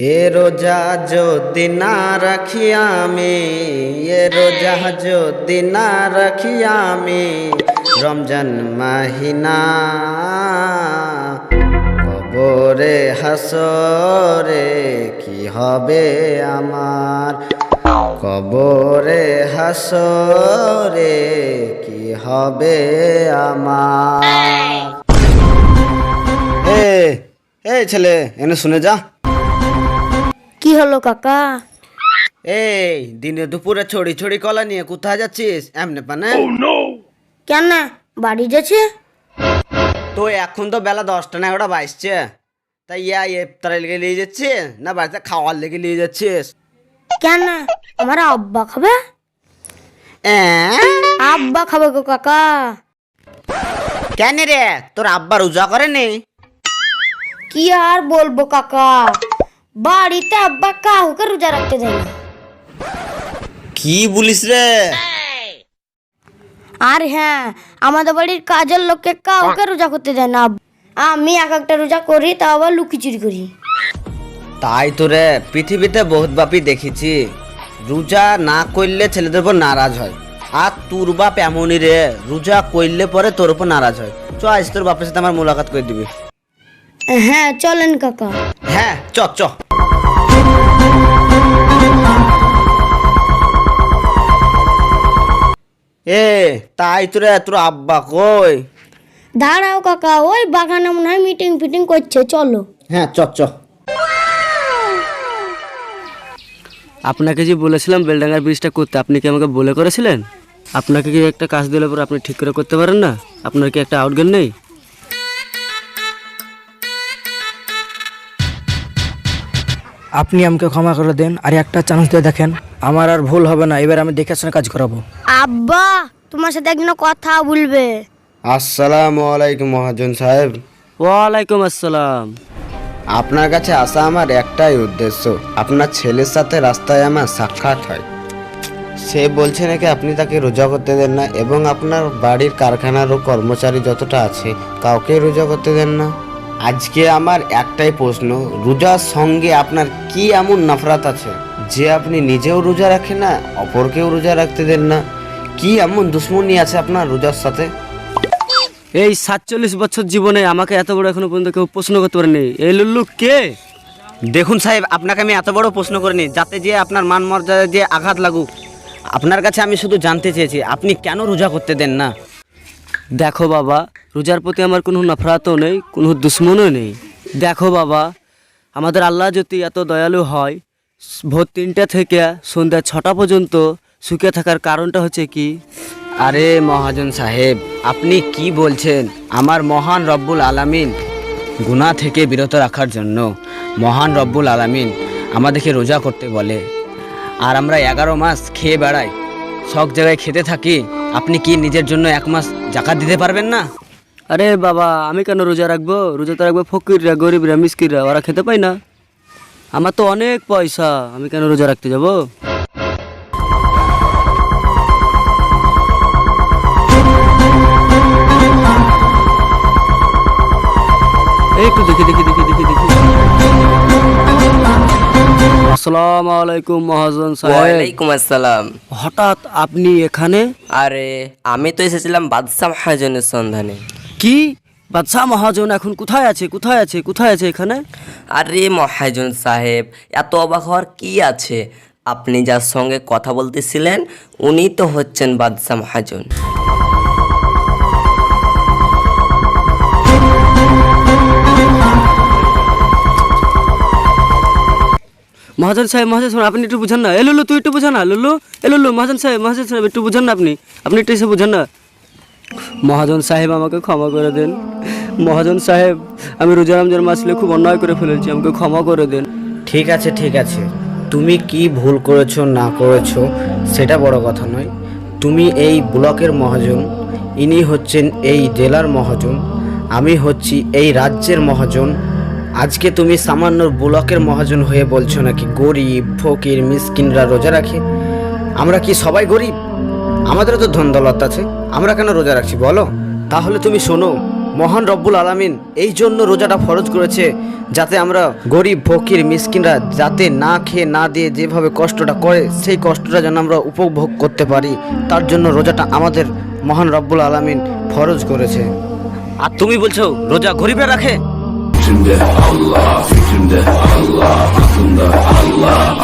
এ রোজা যদি না রাখি আমি, এ রোজা যদি না রাখি আমি, রমজান মাহিনা কবরে হাসরে কি হবে আমার? কবরে হাসরে কি হবে আমার? এ ছেলে, এনে শুনে যা। কি হলো কাকা? এই দিনে দুপুরে ছড়ি ছড়ি কলা নিয়ে কোথায় যাচ্ছিস? এমনি পানে? কেন বাড়ি যাচ্ছে? তো এখন তো বেলা দশটা না ওটা বাইসছে তাই ইয়া ইফতারের লেগে নিয়ে যাচ্ছিস? না বাড়িতে খাওয়ার লেগে নিয়ে যাচ্ছিস? কেন আমার আব্বা খাবে? আব্বা খাবে গো কাকা। কেন রে? তোর আব্বা রোজা করেনি? কি আর বলব কাকা? বাড়িতে আব্বা কাউকে রোজা রাখতে দেয় না। কি বলিস রে? আর হ্যাঁ আমাদের বাড়ির কাজের লোককে কাউকে রোজা করতে দেয় না আমি এক একটা রোজা করি তাও আবার লুকি চুরি করি। তাই তো রে পৃথিবীতে বহুত বাপই দেখেছি। রোজা না করলে ছেলেদের উপর নারাজ হয়। আর তোর বাপ এমনই রে রোজা করলে পরে তোর উপর নারাজ হয়। চ আজ তোর বাপের সাথে আমার মোলাকাত করে দিবি। হ্যাঁ চলেন কাকা। হ্যাঁ চ চ। এ তাই তো রে তোর আব্বা কই? দাঁড়াও কাকা ওই বাগানে মনে হয় মিটিং ফিটিং করছে চলো। হ্যাঁ চ চ। আপনাকে যে বলেছিলাম বেলডাঙ্গার ব্রিজটা করতে আপনি কি আমাকে বলে করেছিলেন? আপনাকে কি একটা কাজ দিলে পরে আপনি ঠিক করে করতে পারেন না? আপনার কি একটা আউটগান নেই? আপনি আমাকে ক্ষমা করে দেন আর একটা চান্স দিয়ে দেখেন আমার আর ভুল হবে না এবার আমি দেখে শুনে কাজ করাবো। আব্বা তোমার সাথে একদিন কথা বলবে। আসসালামু আলাইকুম মহাজন সাহেব। ওয়ালাইকুম আসসালাম। আপনার কাছে আসা আমার একটাই উদ্দেশ্য আপনার ছেলের সাথে রাস্তায় আমার সাক্ষাৎ হয়। সে বলছে নাকি আপনি তাকে রোজা করতে দেন না এবং আপনার বাড়ির কারখানার ও কর্মচারী যতটা আছে কাউকে রোজা করতে দেন না। আজকে আমার একটাই প্রশ্ন রোজার সঙ্গে আপনার কি এমন নফরাত আছে? যে আপনি নিজেও রোজা রাখেন না অপরকেও রোজা রাখতে দেন না কি এমন দুশ্মনী আছে আপনার রোজার সাথে? এই সাতচল্লিশ বছর জীবনে আমাকে এত বড় এখনও পর্যন্ত কেউ প্রশ্ন করতে পারেনি। এই লুল্লু কে? দেখুন সাহেব আপনাকে আমি এত বড় প্রশ্ন করিনি যাতে যে আপনার মান মর্যাদা যে আঘাত লাগুক। আপনার কাছে আমি শুধু জানতে চেয়েছি আপনি কেন রোজা করতে দেন না? দেখো বাবা, রোজার প্রতি আমার কোনো নফরাতও নেই, কোনো দুশ্মনও নেই। দেখো বাবা, আমাদের আল্লাহ যদি এত দয়ালু হয়, ভোর তিনটা থেকে সন্ধ্যা ছটা পর্যন্ত শুকিয়ে থাকার কারণটা হচ্ছে কি? আরে মহাজন সাহেব, আপনি কি বলছেন? আমার মহান রব্বুল আলামিন গুনাহ থেকে বিরত রাখার জন্য মহান রব্বুল আলামিন আমাদেরকে রোজা করতে বলে। আর আমরা এগারো মাস খেয়ে বেড়াই সব জায়গায় খেতে থাকি আপনি কি নিজের জন্য এক মাস জাকাত দিতে পারবেন না? আরে বাবা, আমি কেন রোজা রাখব? রোজা তো রাখব ফকিররা, গরিবরা মিসকিররা ওরা খেতে পায় না। আমার তো অনেক পয়সা, আমি কেন রোজা রাখতে যাব? একটু দেখি দেখি দেখি দেখি দেখি। আসসালামু আলাইকুম মহাজন সাহেব। ওয়ালাইকুম আসসালাম। হঠাৎ আপনি এখানে? আরে আমি তো এসেছিলাম বাদশাহ মহাজনের সন্ধানে। কি? বাদশাহ মহাজন এখন কোথায় আছে? কোথায় আছে? কোথায় আছে এখানে? আরে মহাজন সাহেব এত অবাক হওয়ার কি আছে? আপনি যার সঙ্গে কথা বলতেছিলেন উনি তো হচ্ছেন বাদশাহ মহাজন। মহাজন সাহেব মহাজন সাহেব, আপনি একটু বুঝান না। এ লুলু, তুই একটু বুঝান না, লুলু। এ লুলু, মহাজন সাহেব মহাজন সাহেব, একটু বুঝান না আপনি। আপনি একটু এসে বুঝান না। মহাজন সাহেব, আমাকে ক্ষমা করে দেন। মহাজন সাহেব, আমি রোজা রমজান মাসলে খুব অন্যায় করে ফেলেছি, আমাকে ক্ষমা করে দেন। ঠিক আছে ঠিক আছে। তুমি কি ভুল করেছ, না করেছ, সেটা বড় কথা নয়। তুমি এই ব্লকের মহাজন, ইনি হচ্ছেন এই জেলার মহাজন, আমি হচ্ছি এই রাজ্যের মহাজন আজকে তুমি সামান্য ব্লকের মহাজন হয়ে বলছো নাকি গরিব, ফকির, মিসকিনরা রোজা রাখে? আমরা কি সবাই গরিব? আমাদেরও তো ধন দৌলত আছে, আমরা কেন রোজা রাখছি বলো? তাহলে তুমি শোনো, মহান রব্বুল আলামিন এই জন্য রোজাটা ফরজ করেছে যাতে আমরা গরিব, ফকির, মিসকিনরা যাতে না খেয়ে, না দিয়ে যেভাবে কষ্টটা করে, সেই কষ্টটা যেন আমরা উপভোগ করতে পারি। তার জন্য রোজাটা আমাদের মহান রব্বুল আলামিন ফরজ করেছে। আর তুমি বলছো, রোজা গরিবরা রাখে? Fikrimde Allah, fikrimde Allah, aklımda Allah,